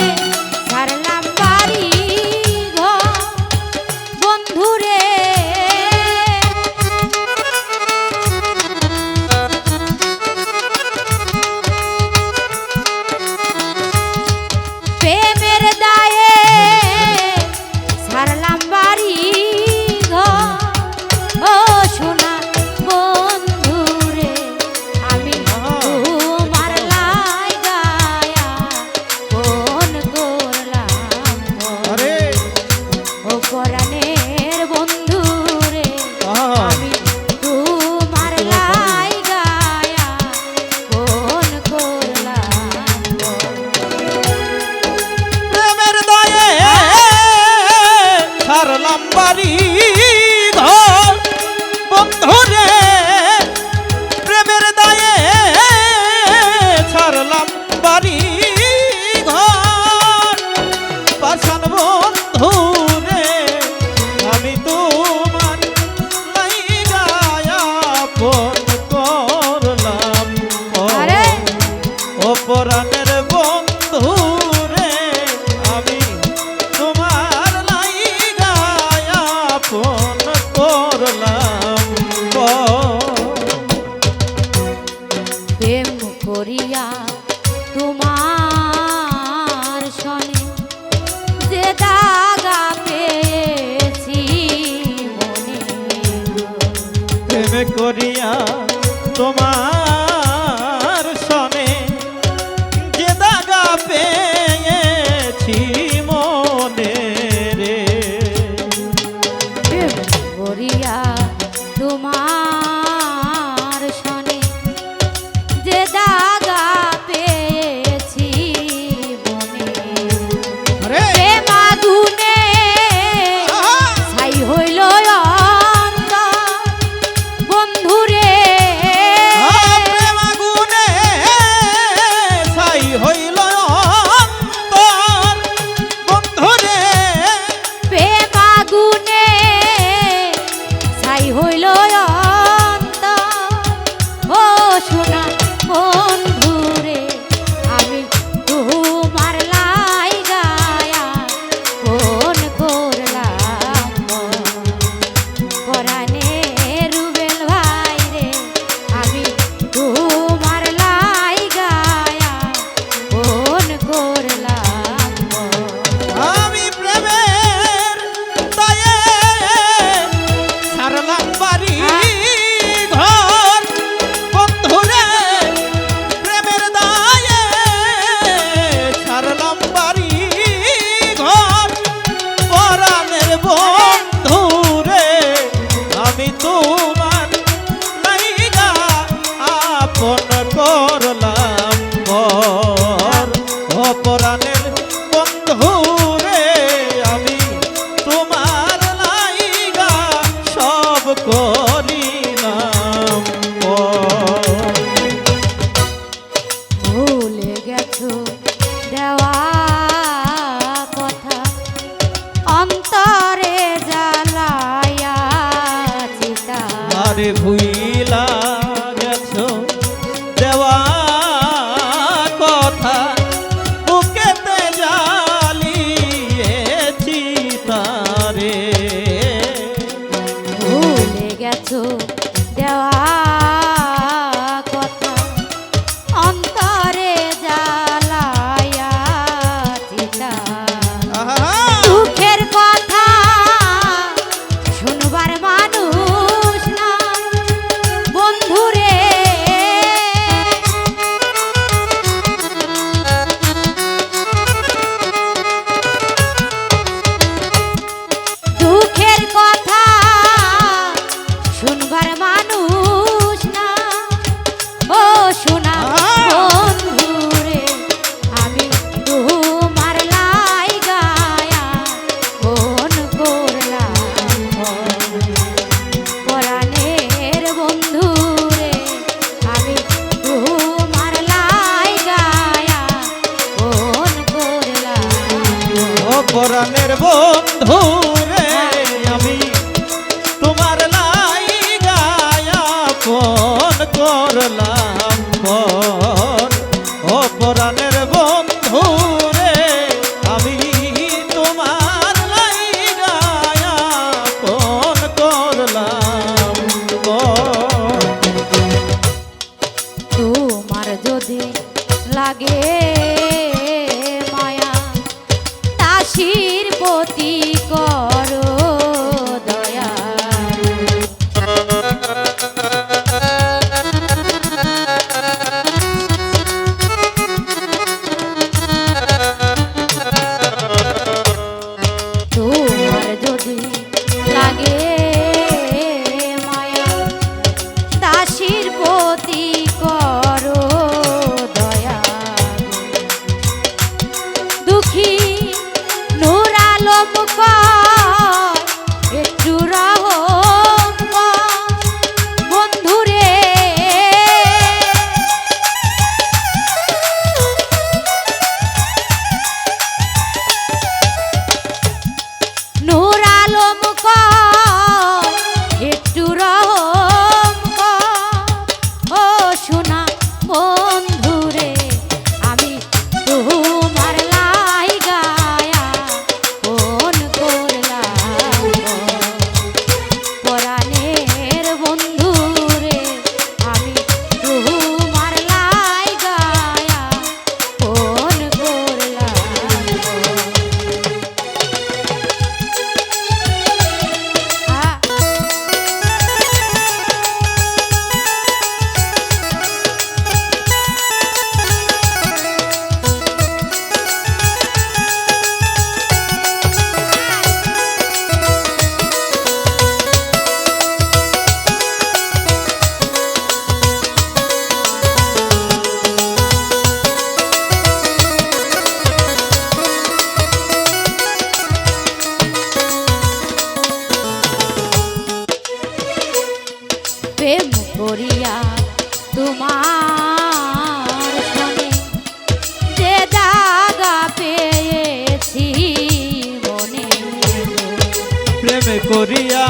Hey. পরাণের বন্ধু রে আমি তোমার লাই গায়াপন করলাম প্রেম করিয়া তোমার শনি যে দাগা পেয়েছি প্রেম করিয়া তোমার আমারে ভুইলা গেছ। দেওয়া কথা বুকেতে জালিয়েছি তারে। ভুলে গেছো অতি করিয়া তোমার সনে যে দাগা পেয়েছি মনে। প্রেম করিয়া